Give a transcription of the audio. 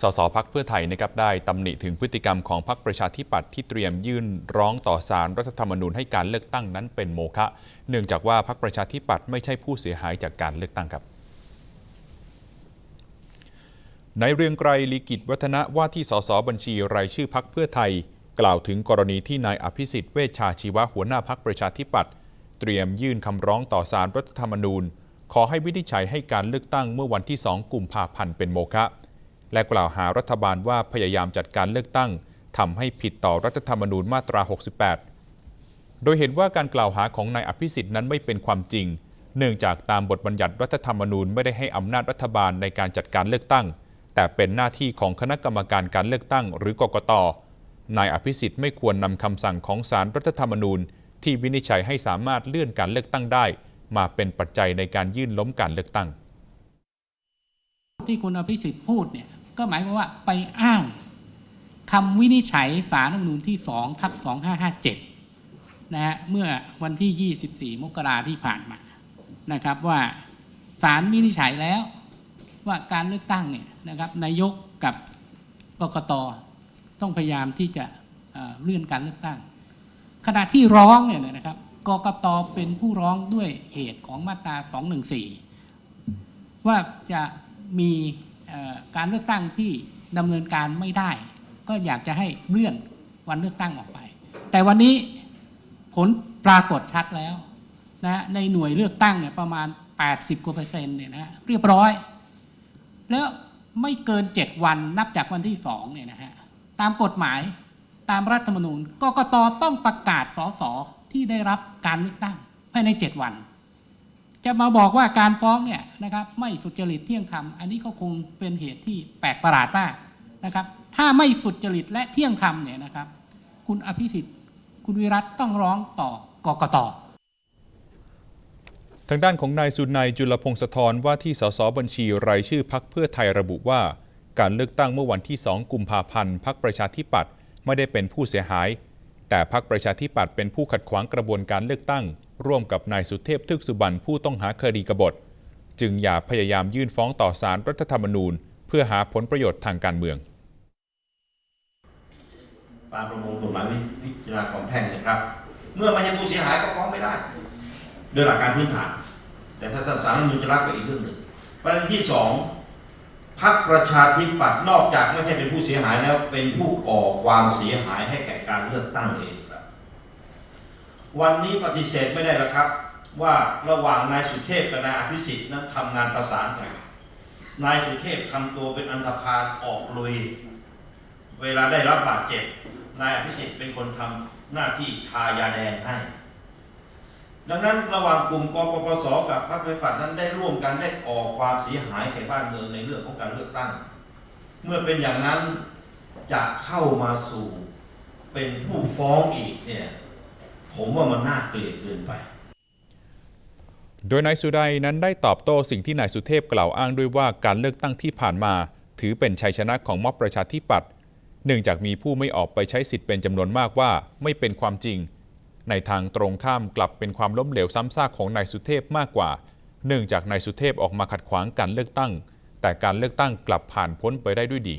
สสพักเพื่อไทยนะครับได้ตำหนิถึงพฤติกรรมของพรรคประชาธิปัตย์ที่เตรียมยื่นร้องต่อศาลรัฐธรรมนูญให้การเลือกตั้งนั้นเป็นโมฆะเนื่องจากว่าพรรคประชาธิปัตย์ไม่ใช่ผู้เสียหายจากการเลือกตั้งครับในเรืองไกรลีกิจวัฒนะว่าที่สสบัญชีรายชื่อพักเพื่อไทย กล่าวถึงกรณีที่นายอภิสิทธิ์เวชชาชีวะหัวหน้าพักประชาธิปัตย์เตรียมยื่นคำร้องต่อศาลรัฐธรรมนูญ ขอให้วินิจฉัยให้การเลือกตั้งเมื่อวันที่ 2 กุมภาพันธ์เป็นโมฆะ และกล่าวหารัฐบาลว่าพยายามจัดการเลือกตั้งทำให้ผิดต่อรัฐธรรมนูญมาตรา 68 โดยเห็นว่าการกล่าวหาของนายอภิสิทธิ์นั้นไม่เป็นความจริง เนื่องจากตามบทบัญญัติรัฐธรรมนูญไม่ได้ให้อำนาจรัฐบาลในการจัดการเลือกตั้ง แต่เป็นหน้าที่ของคณะกรรมการการเลือกตั้ง หรือกกต นายอภิสิทธิ์ไม่ควรนำคำสั่งของศาลรัฐธรรมนูญ ที่วินิจฉัยให้สามารถเลื่อนการเลือกตั้งได้ มาเป็นปัจจัยในการยื่นล้มการเลือกตั้ง ที่คุณอภิสิทธิ์พูดเนี่ย ก็หมายความว่าไปอ้างคำวินิจฉัยสารรัฐธรรมนูญที่2ทับ2557นะฮะเมื่อวันที่ 24 มกราที่ผ่านมานะครับว่าสารวินิจฉัยแล้วว่าการเลือกตั้งเนี่ยนะครับนายกกับกกตต้องพยายามที่จะเเลื่อนการเลือกตั้ง ขณะที่ร้องเนี่ยนะครับกกตเป็นผู้ร้องด้วยเหตุของมาตรา 214 ว่าจะมี การเลือกตั้งที่ดำเนินการไม่ได้ ก็อยากจะให้เลื่อนวันเลือกตั้งออกไป แต่วันนี้ผลปรากฏชัดแล้วนะในหน่วยเลือกตั้งเนี่ยประมาณ 80กว่าเปอร์เซ็นต์เนี่ยนะฮะเรียบร้อย แล้วไม่เกิน 7 วันนับจากวันที่2เนี่ยนะฮะตามกฎหมายตามรัฐธรรมนูญกกตต้องประกาศสสที่ได้รับการเลือกตั้งภายใน 7 วัน จะมาบอกว่าการฟ้องเนี่ยนะครับไม่สุจริตเที่ยงธรรมอันนี้ก็คงเป็นเหตุที่แปลกประหลาดมากนะครับ ถ้าไม่สุจริตและเที่ยงธรรมเนี่ยนะครับ คุณอภิสิทธิ์ คุณวิรัตต้องร้องต่อกกตทางด้านของนายสุนัยจุลพงศธรว่าที่สสบัญชีรายชื่อพักเพื่อไทยระบุว่า การเลือกตั้งเมื่อวันที่ 2 กุมภาพันธ์พักประชาธิปัตย์ไม่ได้เป็นผู้เสียหาย แต่พักประชาธิปัตย์เป็นผู้ขัดขวางกระบวนการเลือกตั้ง ร่วมกับนายสุเทพทึกสุบรรณผู้ต้องหาคดีกบฏ จึงอย่าพยายามยื่นฟ้องต่อศาลรัฐธรรมนูญ เพื่อหาผลประโยชน์ทางการเมือง ตามประมวลกฎหมายวิจารณาของแพ่งนะครับ เมื่อไม่ใช่ผู้เสียหายก็ฟ้องไม่ได้โดยหลักการพื้นฐาน แต่ถ้าศาลรัฐธรรมนูญจะรับก็อีกเรื่องหนึ่งประเด็นที่สองพรรคประชาธิปัตย์นอกจากไม่ใช่เป็นผู้เสียหายแล้วเป็นผู้ก่อความเสียหายให้แก่การเลือกตั้งเอง วันนี้ปฏิเสธไม่ได้แล้วครับ ว่าระหว่างนายสุเทพกับนายอภิสิทธิ์นั้นทำงานประสานกันนายสุเทพทำตัวเป็นอันธพาลออกลุย เวลาได้รับบาดเจ็บนายอภิสิทธิ์เป็นคนทำหน้าที่ทายาแดงให้ ดังนั้นระหว่างกลุ่มกปปสกับพรรคประชาธิปัตย์นั้นได้ร่วมกันได้ก่อความเสียหายแก่บ้านเมืองในเรื่องของการเลือกตั้ง เมื่อเป็นอย่างนั้นจะเข้ามาสู่เป็นผู้ฟ้องอีกเนี่ย ผมว่ามันน่าเกลียดเกินไป โดยนายสุดัยนั้นได้ตอบโต้สิ่งที่นายสุเทพกล่าวอ้างด้วยว่าการเลือกตั้งที่ผ่านมา ถือเป็นชัยชนะของม็อบประชาธิปัตย์เนื่องจากมีผู้ไม่ออกไปใช้สิทธิ์เป็นจำนวนมากว่าไม่เป็นความจริง ในทางตรงข้ามกลับเป็นความล้มเหลวซ้ำซากของนายสุเทพมากกว่า เนื่องจากนายสุเทพออกมาขัดขวางการเลือกตั้ง แต่การเลือกตั้งกลับผ่านพ้นไปได้ด้วยดี